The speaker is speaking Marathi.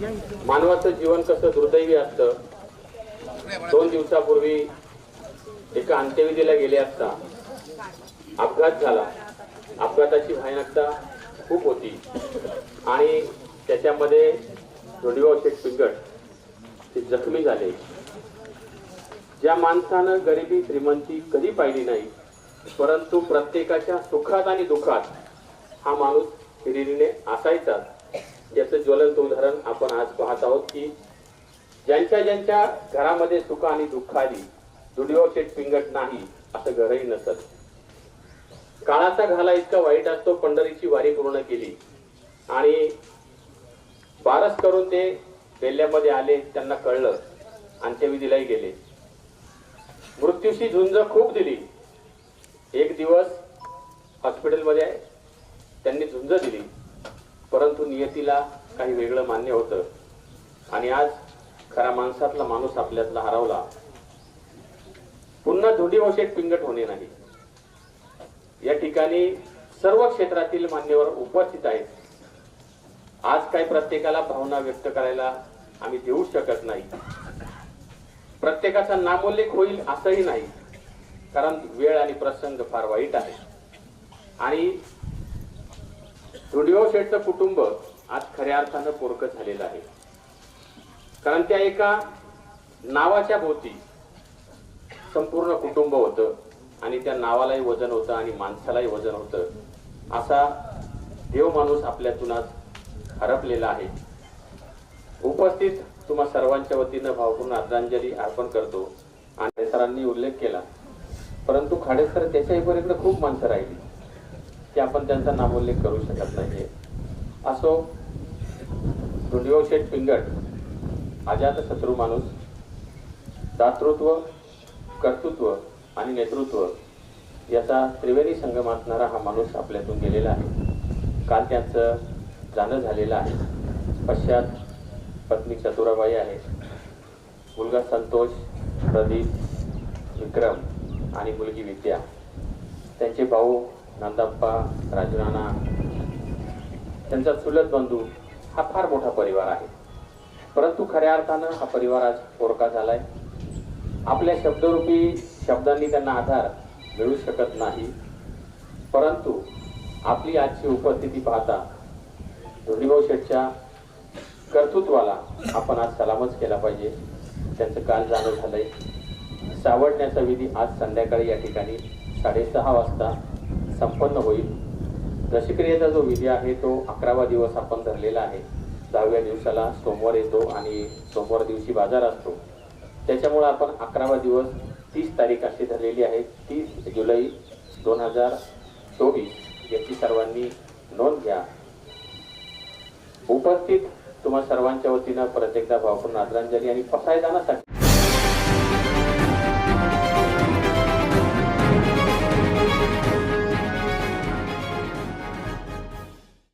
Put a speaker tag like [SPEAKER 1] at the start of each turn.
[SPEAKER 1] मानवाचं जीवन कसं दुर्दैवी असतं? दोन दिवसापूर्वी एका अंत्यविधीला गेले असता अपघात झाला. अपघाताची भयानकता खूप होती. आणि त्याच्यामध्ये धोंडीभाऊ शेठ पिंगट ते जखमी झाले. ज्या माणसानं गरिबी श्रीमंती कधी पाहिली नाही परंतु प्रत्येकाच्या सुखात आणि दुःखात हा माणूस हिरिरीने असायचाच. याचं ज्वलंत उदाहरण आपण आज पाहत आहोत की ज्यांच्या ज्यांच्या घरामध्ये सुख आणि दुःख आली दुडिओ शेट पिंगट नाही असं घरही नसत. काळाचा घाला इतका वाईट असतो पंढरीची वारी पूर्ण केली. आणि बारस करून ते बेल्ल्यामध्ये आले त्यांना कळलं अंत्यविधीलाही गेले. मृत्यूशी झुंज खूप दिली. एक दिवस हॉस्पिटलमध्ये त्यांनी झुंज दिली. परंतु नियतीला काही वेगळं मान्य होतं. आणि आज खरा माणसातला माणूस आपल्यातला हरवला. पुन्हा धुडी पिंगट होणे नाही. या ठिकाणी सर्व क्षेत्रातील मान्यवर उपस्थित आहेत. आज काही प्रत्येकाला भावना व्यक्त करायला आम्ही देऊ शकत नाही. प्रत्येकाचा नामोल्लेख होईल असंही नाही. कारण वेळ आणि प्रसंग फार वाईट आहे. आणि धुडिओ शेठचं कुटुंब आज खऱ्या अर्थानं पोरकं झालेलं आहे. कारण त्या एका नावाच्या भोवती संपूर्ण कुटुंब होतं आणि त्या नावालाही वजन होतं आणि माणसालाही वजन होतं. असा देव माणूस आपल्यातून आज हरपलेला आहे. उपस्थित तुम्हा सर्वांच्या वतीनं भावपूर्ण आदरांजली अर्पण करतो. आणि सरांनी उल्लेख केला. परंतु खाडेसर त्याच्याही पलीकडे खूप माणसं राहिली. की आपण त्यांचा नामोल्लेख करू शकत नाहीये. असो धुंडीभाऊ शेठ पिंगट अजात शत्रू माणूस दातृत्व कर्तृत्व आणि नेतृत्व याचा त्रिवेणी संगम असणारा हा माणूस आपल्यातून गेलेला आहे. काल त्यांचं जाणं झालेलं आहे. पश्चात पत्नी चतुराबाई आहे. मुलगा संतोष प्रदीप विक्रम आणि मुलगी विद्या. त्यांचे भाऊ नंदाप्पा राजूनाना त्यांचा चुलत बंधू हा फार मोठा परिवार आहे. परंतु खऱ्या अर्थानं हा परिवार आज पोरका झालाय. आपल्या शब्दरूपी शब्दांनी त्यांना आधार मिळू शकत नाही. परंतु आपली आजची उपस्थिती पाहता धोनीभाऊ शेठच्या कर्तृत्वाला आपण आज सलामच केला पाहिजे. त्यांचं काल जाणं झालंय. सावडण्याचा विधी आज संध्याकाळी या ठिकाणी साडेसहा वाजता संपन्न होईल. दशक्रियेचा जो विधी आहे तो अकरावा दिवस आपण धरलेला आहे. दहाव्या दिवसाला सोमवार येतो आणि सोमवार दिवशी बाजार असतो. त्याच्यामुळे आपण अकरावा दिवस तीस तारीख अशी धरलेली आहे. तीस जुलै दोन हजार चोवीस. याची सर्वांनी नोंद घ्या. उपस्थित तुम्हा सर्वांच्या वतीनं प्रत्येकदा भावपूर्ण आदरांजली आणि पसायदानासाठी